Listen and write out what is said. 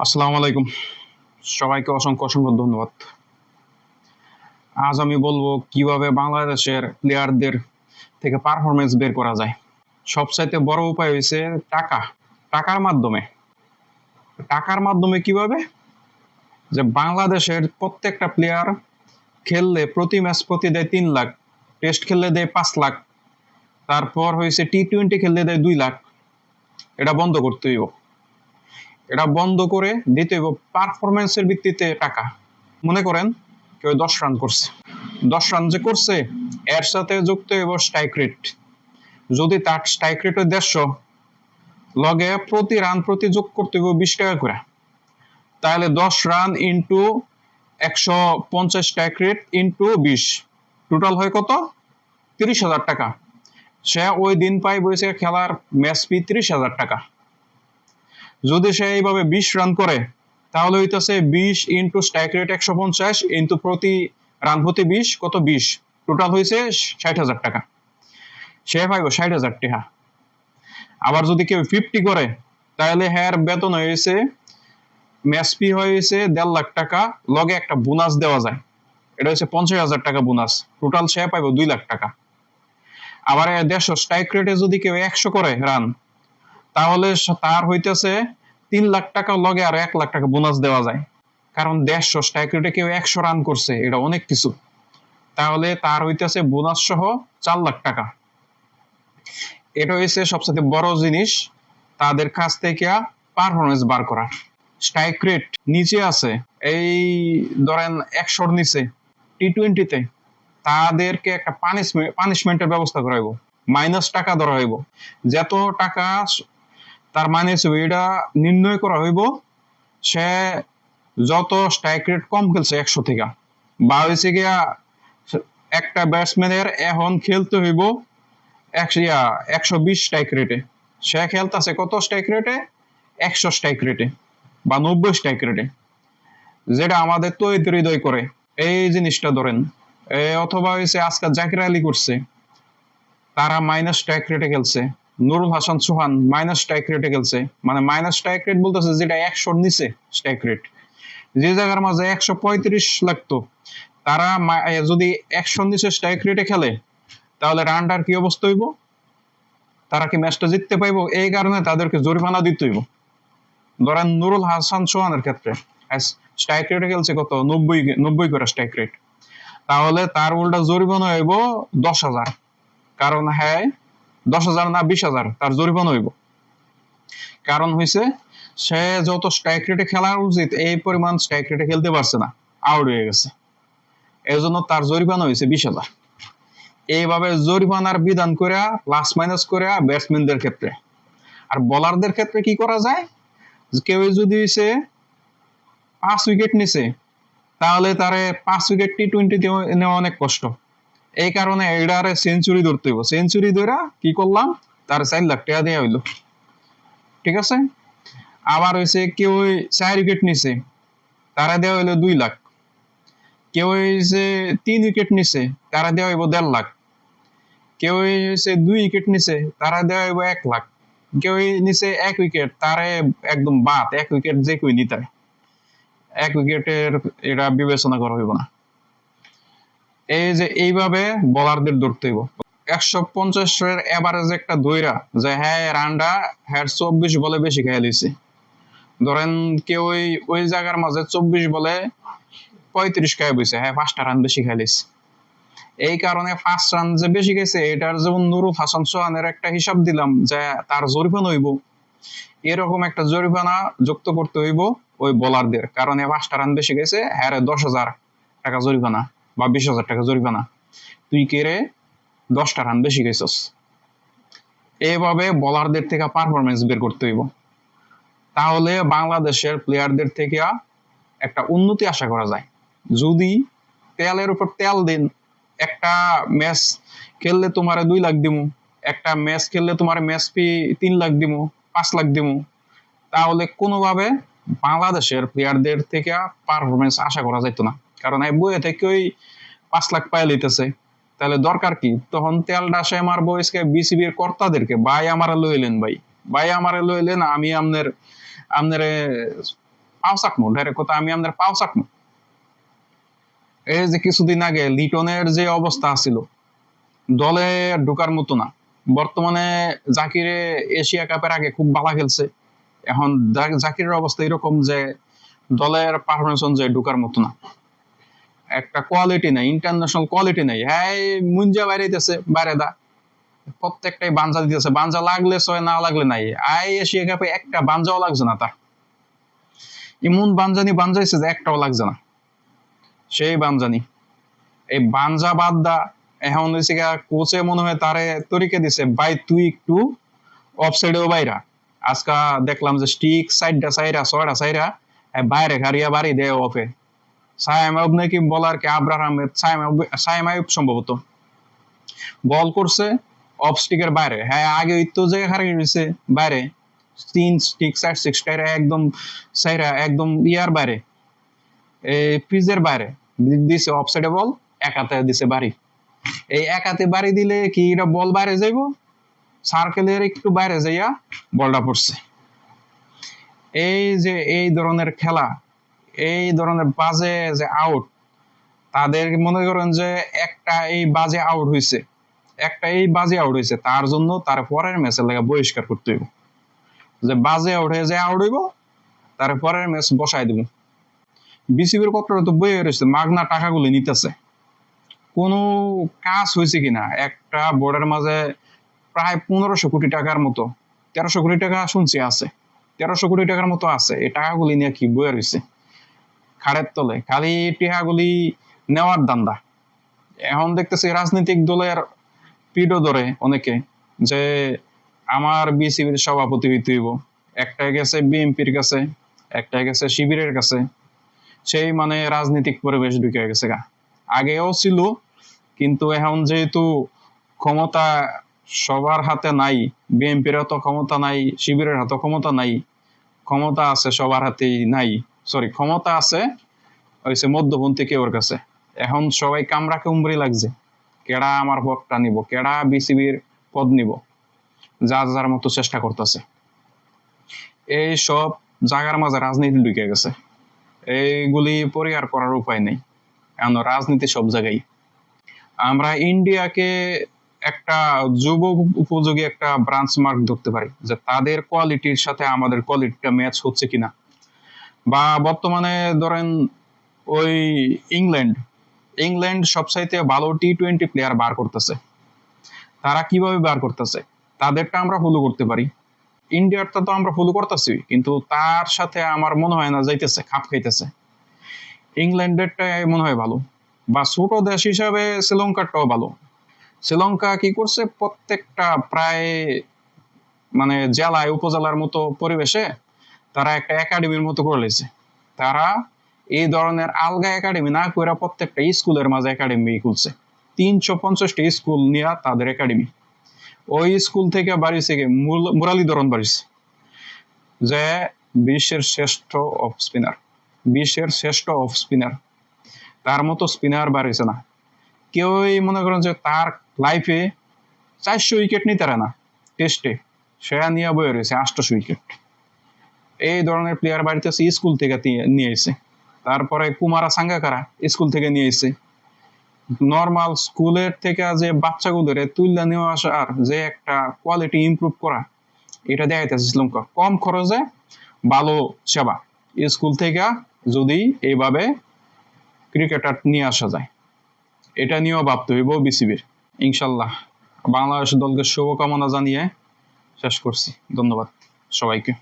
আসসালামু আলাইকুম। সবাইকে অসংখ্য অসংখ্য ধন্যবাদ। আজ আমি বলব কীভাবে বাংলাদেশের প্লেয়ারদের থেকে পারফরমেন্স বের করা যায়। সবচাইতে বড় উপায় হয়েছে টাকা। টাকার মাধ্যমে। টাকার মাধ্যমে কীভাবে? যে বাংলাদেশের প্রত্যেকটা প্লেয়ার খেললে প্রতি ম্যাচ প্রতি দেয় তিন লাখ টেস্ট খেললে দেয় পাঁচ লাখ, তারপর হয়েছে টি টোয়েন্টি খেললে দেয় দুই লাখ। এটা বন্ধ করতে হইব। এটা বন্ধ করে দিতে হইব পারফরমেন্সের ভিত্তিতে টাকা। মনে করেন, কেউ দশ রান করছে। দশ রান যে করছে, এর সাথে যুক্ত হইব স্ট্রাইক রেট যদি তার স্ট্রাইক রেট দেড়শো, লগে প্রতি রান প্রতি যোগ করতে হইব বিশ টাকা করে। তাহলে দশ রান ইন্টু একশো পঞ্চাশ স্ট্রাইক রেট ইন্টু বিশ। টোটাল হয় কত? তিরিশ হাজার টাকা। সে ওই দিন পাই বসে খেলার ম্যাচ ফি তিরিশ হাজার টাকা। যদি সে এইভাবে বিশ রান করে, তাহলে হইতেছে বিশ ইন্টু স্ট্রাইক রেট একশো পঞ্চাশ ইন্টু প্রতি রান প্রতি বিশ, কত বিশ? টোটাল হয়েছে ষাট হাজার টাকা। সে পাইব ষাট হাজার টাকা আবার যদি কেউ ফিফটি করে, তাহলে হ্যার বেতন হয়েছে ম্যাচ ফি হয়েছে দেড় লাখ টাকা, লগে একটা বোনাস দেওয়া যায়। এটা হচ্ছে পঞ্চাশ হাজার টাকা বোনাস টোটাল সে পাইব দুই লাখ টাকা। আবার দেড়শো স্ট্রাইক রেটে যদি কেউ একশো করে রান তাহলে তার হইতেছে তিন লাখ টাকা লগে আর এক লাখ টাকা বোনাস দেওয়া যায়। কারণ দেড়শো স্ট্রাইক রেটে কেউ একশো রান করছে, এটা অনেক কিছু। তাহলে তার হইতেছে বোনাস সহ চার লাখ টাকা। এটা হচ্ছে সবচেয়ে বড় জিনিস, তাদের কাছ থেকে পারফরমেন্স বার করা স্ট্রাইক রেট নিচে আছে, এই ধরেন একশোর নিচে টি টোয়েন্টিতে তাদেরকে একটা পানিশমেন্ট পানিশমেন্টের ব্যবস্থা করা হইব। মাইনাস টাকা ধরা হইব। যত টাকা তার হইব এটা নির্ণয় করা হইব, সে যত স্ট্রাইক রেট কম খেলছে একশো থেকে। বা হয়েছে গিয়া, একটা ব্যাটসম্যানের এখন খেলতে হইব একশো, ইয়া, একশো বিশ স্ট্রাইক রেটে সে খেলতেছে কত স্ট্রাইক রেটে একশো স্ট্রাইক রেটে বা নব্বই স্ট্রাইক রেটে যেটা আমাদের তৈরি হৃদয় করে। এই জিনিসটা ধরেন অথবা হয়েছে আজকাল জাকির আলী করছে, তারা মাইনাস স্ট্রাইক রেটে খেলছে। নুরুল হাসান সুহান মাইনাস স্ট্রাইক রেটে খেলছে মানে মাইনাস স্ট্রাইক রেট বলতেছে যেটা একশোর নিচে স্ট্রাইক রেট যে জায়গার মাঝে একশো পঁয়ত্রিশ লাগতো, তারা যদি একশোর নিচে স্ট্রাইক রেটে খেলে, তাহলে রানটার কি অবস্থা হইব? তারা কি ম্যাচটা জিততে পাইব? এই কারণে তাদেরকে জরিমানা দিতে হইব। ধরেন নুরুল হাসান সোহানের ক্ষেত্রে স্ট্রাইক রেটে খেলছে কত? নব্বই নব্বই করে স্ট্রাইক রেট তাহলে তার উল্টা জরিমানা হইব দশ হাজার। কারণ হ্যাঁ দশ হাজার না বিশ হাজার, তার জরিমানা হইব। কারণ হইছে, সে যত স্ট্রাইক রেটে খেলা উচিত, এই পরিমাণ স্ট্রাইক রেটে খেলতে পারছে না আউট হয়ে গেছে। এই জন্য তার জরিমানা হয়েছে বিশ হাজার। এইভাবে জরিমানার বিধান করে প্লাস মাইনাস করে ব্যাটসম্যানদের ক্ষেত্রে। আর বোলারদের ক্ষেত্রে কি করা যায়? কেউ যদি সে পাঁচ উইকেট নিছে, তাহলে তারে পাঁচ উইকেট টি টোয়েন্টি নেওয়া অনেক কষ্ট। এই কারণে এডারে সেঞ্চুরি ধরতে হইব। সেঞ্চুরি ধরে কি করলাম? তার চার লাখ টাকা দেওয়া হইল। ঠিক আছে? আবার হয়েছে কেউ চার উইকেট নিছে, তারা দেওয়া হইল দুই লাখ। কেউ হয়েছে তিন উইকেট নিছে, তারা দেওয়া হইব দেড় লাখ। কেউ হয়েছে দুই উইকেট নিছে, তারা দেওয়া হইব এক লাখ। কেউ নিছে এক উইকেট তারে একদম বাদ, এক উইকেট যে কই নিতে এক উইকেটের এটা বিবেচনা করা হইব না। এই যে এইভাবে বলারদের ধরতে হইব। একশো পঞ্চাশের এভারেজ একটা দইরা যে হ্যাঁ রানটা হ্যাঁ চব্বিশ বলে বেশি খেয়ে লিছে ধরেন কেউ ওই ওই জায়গার মাঝে চব্বিশ বলে পঁয়ত্রিশ খেয়ে বইছে হ্যাঁ পাঁচটা রান বেশি খেলিস এই কারণে পাঁচ রান যে বেশি গেছে এটার যেমন নুরুল হাসান সোহানের একটা হিসাব দিলাম যে, তার জরিমানা হইব। এরকম একটা জরিমানা যুক্ত করতে হইব ওই বোলারদের কারণ পাঁচটা রান বেশি গেছে হ্যাঁ দশ হাজার টাকা জরিমানা। বা বিশ হাজার টাকা জরিমানা। তুই কেড়ে দশটা রান বেশি গেছস এইভাবে বলারদের থেকে পারফরমেন্স বের করতে হইব। তাহলে বাংলাদেশের প্লেয়ারদের থেকে একটা উন্নতি আশা করা যায়। যদি তেলের উপর তেল দিন, একটা ম্যাচ খেললে তোমার দুই লাখ দিমু, একটা ম্যাচ খেললে তোমার ম্যাচ ফি তিন লাখ দিমু, পাঁচ লাখ দিমু। তাহলে কোনোভাবে বাংলাদেশের প্লেয়ারদের থেকে পারফরমেন্স আশা করা যেত না। কারণ এই বইয়ে থেকে ওই পাঁচ লাখ পায়ে লিতেছে তাহলে দরকার কি? তখন তেলটা সে মারবো এসকে বিসিবির কর্তাদেরকে। ভাই আমারে লইলেন ভাই। ভাই আমারে লইলেন, আমি আমনের আমনের পাও চাকমু। ডাইরেক্ট কথা, আমি আমাদের পাও চাকমু। এই যে কিছুদিন আগে লিটনের যে অবস্থা ছিল দলে ঢোকার মতো না। বর্তমানে জাকিরে এশিয়া কাপের আগে খুব ভালো খেলছে। এখন জাকিরের অবস্থা এরকম যে দলের পারফরমেন্স অনুযায়ী ঢোকার মতো না। একটা কোয়ালিটি নাই ইন্টারন্যাশনাল কোয়ালিটি নাই। হ্যাঁ মুঞ্জা বাইরে দিতেছে বাইরে দা প্রত্যেকটাই বাঞ্জা দিতেছে। বাঞ্জা লাগলে ছয়, না লাগলে নাই। আই এশিয়া কাপে একটা বাঞ্জাও লাগছে না তার। এমন বাঞ্জানি বাঞ্জাইছে যে একটাও লাগছে না। সেই বাঞ্জানি। এই বাঞ্জা বাদ দা, এখন হয়েছে কোচে মনে হয় তারে তরিকে দিছে, ভাই, তুই একটু অফসাইডেও বাইরা। আজকা দেখলাম যে স্টিক সাইডটা সাইরা, ছয়টা সাইরা বাইরে খারিয়া বাড়ি দেয় অফে সায়েম আয়ুব নাকি বলার কে আবরার আহমেদ? সায়েম সায়েম আয়ুব সম্ভবত। বল করছে অফ স্টিকের বাইরে। হ্যাঁ আগে ওই তো জায়গা হারিয়ে রয়েছে বাইরে। তিন স্টিক সাইড সিক্স একদম সাইরা একদম ইয়ার বাইরে। পিজের বাইরে। দিছে অফ সাইডে বল এক হাতে দিছে বাড়ি। এই এক হাতে বাড়ি দিলে কি এটা বল বাইরে যাইব? সার্কেলের একটু বাইরে যাইয়া বলটা পড়ছে। এই যে, এই ধরনের খেলা এই ধরনের বাজে যে আউট তাদের মনে করেন যে একটা এই বাজে আউট হয়েছে একটা এই বাজে আউট হয়েছে তার জন্য তার পরের ম্যাচের লাগে বহিষ্কার করতে হইব। যে বাজে আউট হয়ে যে আউট হইব, তার পরের ম্যাচ বসাই দিব। বিসিবির পত্র তো বইয়ে রয়েছে, মাগনা টাকাগুলি নিতেছে। কোনো কাজ হয়েছে কিনা? একটা বোর্ডের মাঝে প্রায় পনেরোশো কোটি টাকার মতো, তেরোশো কোটি টাকা শুনছি আছে, তেরোশো কোটি টাকার মতো আছে, এই টাকাগুলি নিয়ে কি বইয়ে রয়েছে? খাড়ের তলে। খালি টিহাগুলি নেওয়ার দান্দা এখন দেখতেছি রাজনৈতিক দলের পিডও ধরে অনেকে, যে আমার বিসিবির সভাপতি হইতে হইব। একটা গেছে বিএনপির কাছে একটা গেছে শিবিরের কাছে। সেই মানে রাজনৈতিক পরিবেশ ঢুকে গেছে গা। আগেও ছিল, কিন্তু এখন যেহেতু ক্ষমতা সবার হাতে নাই, বিএনপির তো ক্ষমতা নাই, শিবিরের হাতে ক্ষমতা নাই, ক্ষমতা আছে সবার হাতেই নাই। সরি ক্ষমতা আছে হয়েছে মধ্যপন্থী কেউর কাছে। এখন সবাই কামরা কুমড়ি লাগছে। কেডা আমার পদটা নিব? কেডা বিসিবির পদ নিব? যা যার মতো চেষ্টা করতেছে। এই সব জায়গার মাঝে রাজনীতি ঢুকে গেছে। এইগুলি পরিহার করার উপায় নেই। এখন রাজনীতি সব জায়গায়। আমরা ইন্ডিয়াকে একটা যুব উপযোগী একটা ব্রাঞ্চ মার্ক ধরতে পারি, যে তাদের কোয়ালিটির সাথে আমাদের কোয়ালিটিটা ম্যাচ হচ্ছে কিনা। বা বর্তমানে ধরেন ওই ইংল্যান্ড ইংল্যান্ড সবচাইতে ভালো টি টোয়েন্টি প্লেয়ার বার করতেছে। তারা কীভাবে বার করতেছে? তাদেরটা আমরা ফলো করতে পারি। ইন্ডিয়ারটা তো আমরা ফলো করতেছি, কিন্তু তার সাথে আমার মনে হয় না যাইতেছে, খাপ খাইতেছে। ইংল্যান্ডেরটা মনে হয় ভালো, বা ছোট দেশ হিসাবে শ্রীলঙ্কারটাও ভালো। শ্রীলঙ্কা কি করছে? প্রত্যেকটা প্রায় মানে জেলায়, উপজেলার মতো পরিবেশে তারা একটা একাডেমির মতো করে লেছে। তারা এই ধরনের আলগা একাডেমি না করে প্রত্যেকটা স্কুলের মাঝে একাডেমি খুলছে। তিনশো পঞ্চাশটা স্কুল নিয়ে তাদের একাডেমি ওই স্কুল থেকে বাড়িছে কি? মুর- মুরালিধরন বাড়িছে। যে বিশ্বের শ্রেষ্ঠ অফ স্পিনার বিশ্বের শ্রেষ্ঠ অফ স্পিনার তার মতো স্পিনার বাড়িছে না। কেউই মনে করেন যে তার লাইফে চারশো উইকেট নিতে পারে না। টেস্টে সেরা নিয়ে বয়ে রয়েছে আটশো উইকেট এই ধরনের প্লেয়ার বাড়িতে স্কুল থেকে নিয়ে এসে তারপরে কুমারা সাঙ্গাকারা স্কুল থেকে নিয়ে এসে নর্মাল স্কুলের থেকে যে বাচ্চাগুলোরে তুললে নেওয়া আসার যে একটা কোয়ালিটি ইমপ্রুভ করা, এটা দেখাইতেছে শ্রীলঙ্কা কম খরচে ভালো সেবা। স্কুল থেকে যদি এইভাবে ক্রিকেটার নিয়ে আসা যায়, এটা নিয়েও ভাবতে হইব বিসিবির ইনশাল্লাহ বাংলাদেশ দলকে শুভকামনা জানিয়ে শেষ করছি। ধন্যবাদ সবাইকে।